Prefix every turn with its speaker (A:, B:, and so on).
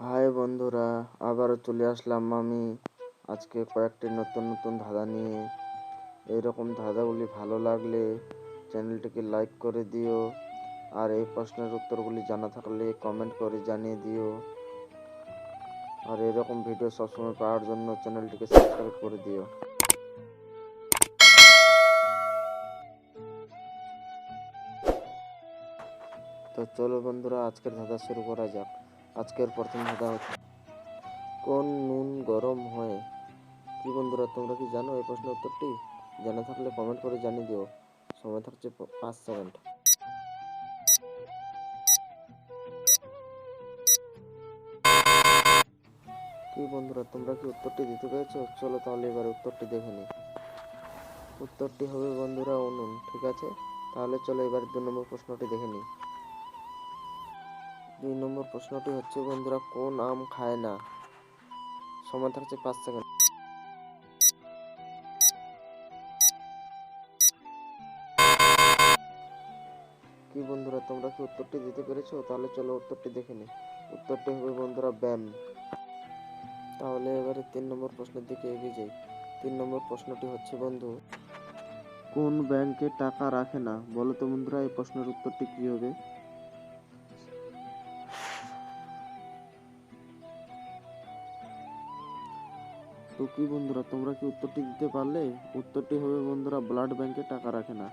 A: High বন্ধুরা, আবারও চলে আসলাম আমি আজকে কয়েকটি নতুন নতুন ধাঁধা নিয়ে। এইরকম ধাঁধাগুলি ভালো লাগলে চ্যানেলটিকে লাইক করে দিও আর এই প্রশ্নের উত্তরগুলি জানা থাকলে কমেন্ট করে জানিয়ে দিও। আর এরকম ভিডিও সবসময় পাওয়ার জন্য চ্যানেলটিকে সাবস্ক্রাইব করে দিও। তো চলো বন্ধুরা, আজকের ধাঁধা শুরু করা যাক। আজকের প্রথম ধাঁধা হচ্ছে। কোন নুন গরম হয়? কি বন্ধুরা, তোমরা কি জানো এই প্রশ্নের উত্তরটি? জানা থাকলে কমেন্ট করে জানিয়ে দিও। সময় থাকছে পাঁচ সেকেন্ড কি বন্ধুরা, তোমরা কি উত্তরটি দিতে পেরেছ? চলো তাহলে এবার উত্তরটি দেখে নিই। উত্তরটি হবে বন্ধুরা অনুন ঠিক আছে? তাহলে চলো এবার দু নম্বর প্রশ্নটি দেখে নিই। দুই নম্বর প্রশ্নটি হচ্ছে, বন্ধুরা, কোন আম খায় না? সময় থাকছে পাঁচ সেকেন্ড। কি বন্ধুরা, তোমরা কি উত্তরটি দিতে পেরেছ? তাহলে চলো উত্তরটি দেখে নিই উত্তরটি হবে, বন্ধুরা, ব্যাম। তাহলে এবারে তিন নম্বর প্রশ্নের দিকে এগিয়ে যাই। তিন নম্বর প্রশ্নটি হচ্ছে, বন্ধু, কোন ব্যাংকে টাকা রাখে না? বলো তো, বন্ধুরা, এই প্রশ্নের উত্তরটি কি হবে? তো কি বন্ধুরা, তোমরা কি উত্তরটি দিতে পারলে? উত্তরটি হবে বন্ধুরা ব্লাড ব্যাংকে টাকা রাখে না।